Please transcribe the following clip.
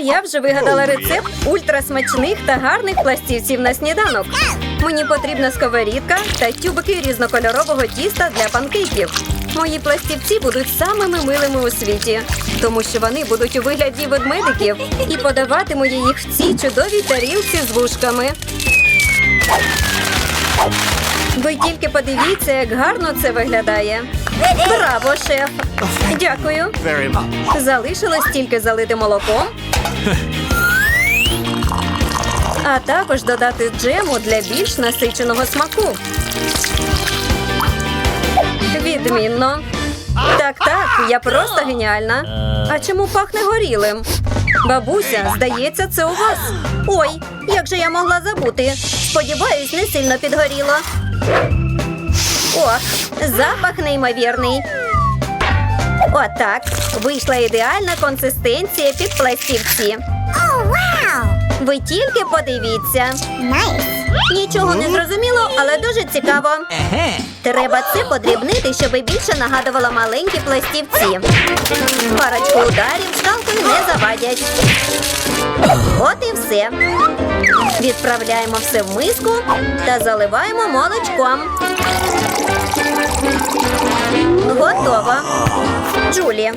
я вже вигадала рецепт ультрасмачних та гарних пластівців на сніданок. Мені потрібна сковорідка та тюбики різнокольорового тіста для панкейків. Мої пластівці будуть самими милими у світі, тому що вони будуть у вигляді ведмедиків і подаватиму я їх в цій чудовій тарілці з вушками. Ви тільки подивіться, як гарно це виглядає. Браво, шеф! Дякую. Залишилось тільки залити молоком. А також додати джему для більш насиченого смаку. Відмінно. Так, так, я просто геніальна. А чому пахне горілим? Бабуся, здається, це у вас. Ой, як же я могла забути? Сподіваюсь, не сильно підгоріло. Ох, запах неймовірний. Отак. Вийшла ідеальна консистенція під пластівці. Ви тільки подивіться. Нічого не зрозуміло, але дуже цікаво. Треба це подрібнити, щоб більше нагадувало маленькі пластівці. Парочку ударів шкалкою не завадять. От і все. Відправляємо все в миску та заливаємо молочком. 助理